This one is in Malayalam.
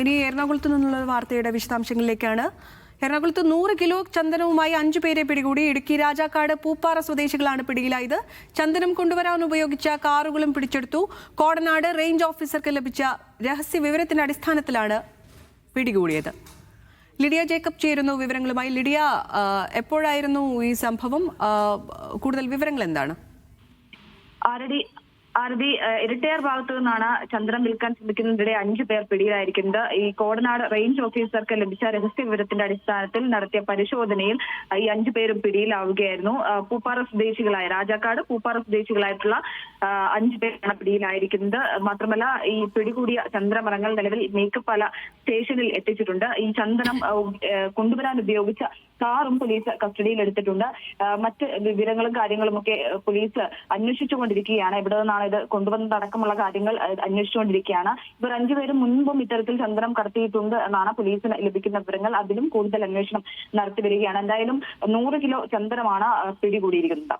ഇനി എറണാകുളത്ത് നിന്നുള്ള വാർത്തയുടെ വിശദാംശങ്ങളിലേക്കാണ്. എറണാകുളത്ത് നൂറ് കിലോ ചന്ദനവുമായി അഞ്ചു പേരെ പിടികൂടി ഇടുക്കി രാജാക്കാട് പൂപ്പാറ സ്വദേശികളാണ് പിടിയിലായത്. ചന്ദനം കൊണ്ടുവരാൻ ഉപയോഗിച്ച കാറുകളും പിടിച്ചെടുത്തു. കോടനാട് റേഞ്ച് ഓഫീസർക്ക് ലഭിച്ച രഹസ്യ വിവരത്തിന്റെ അടിസ്ഥാനത്തിലാണ് പിടികൂടിയത്. ലിഡിയ ജേക്കബ് ചേരുന്നു വിവരങ്ങളുമായി. ലിഡിയ എപ്പോഴായിരുന്നു ഈ സംഭവം? കൂടുതൽ വിവരങ്ങൾ എന്താണ്? ആരടി ആരതി ഇരട്ടയാർ ഭാഗത്തു നിന്നാണ് ചന്ദ്രൻ വിൽക്കാൻ ശ്രമിക്കുന്നതിനിടെ അഞ്ചു പേർ പിടിയിലായിരിക്കുന്നത്. ഈ കോടനാട് റേഞ്ച് ഓഫീസർക്ക് ലഭിച്ച രഹസ്യ വിവരത്തിന്റെ അടിസ്ഥാനത്തിൽ നടത്തിയ പരിശോധനയിൽ ഈ അഞ്ചു പേരും പിടിയിലാവുകയായിരുന്നു. പൂപ്പാറ സ്വദേശികളായ രാജാക്കാട് പൂപ്പാറ സ്വദേശികളായിട്ടുള്ള അഞ്ചു പേരാണ് പിടിയിലായിരിക്കുന്നത്. മാത്രമല്ല ഈ പിടികൂടിയ ചന്ദ്രമരങ്ങൾ നിലവിൽ മേക്കപ്പാല സ്റ്റേഷനിൽ എത്തിച്ചിട്ടുണ്ട്. ഈ ചന്ദനം കൊണ്ടുവരാൻ ഉപയോഗിച്ച കാറും പോലീസ് കസ്റ്റഡിയിൽ എടുത്തിട്ടുണ്ട്. മറ്റ് വിവരങ്ങളും കാര്യങ്ങളും ഒക്കെ പോലീസ് അന്വേഷിച്ചുകൊണ്ടിരിക്കുകയാണ്. ഇവിടെ നിന്നാണ് ഇത് കൊണ്ടുവന്നതടക്കമുള്ള കാര്യങ്ങൾ അന്വേഷിച്ചുകൊണ്ടിരിക്കുകയാണ്. ഇവർ അഞ്ചുപേരും മുൻപും ഇത്തരത്തിൽ ചന്ദനം കടത്തിയിട്ടുണ്ട് എന്നാണ് പോലീസിന് ലഭിക്കുന്ന വിവരങ്ങൾ. അതിലും കൂടുതൽ അന്വേഷണം നടത്തി വരികയാണ്. എന്തായാലും നൂറ് കിലോ ചന്ദനമാണ് പിടികൂടിയിരിക്കുന്നത്.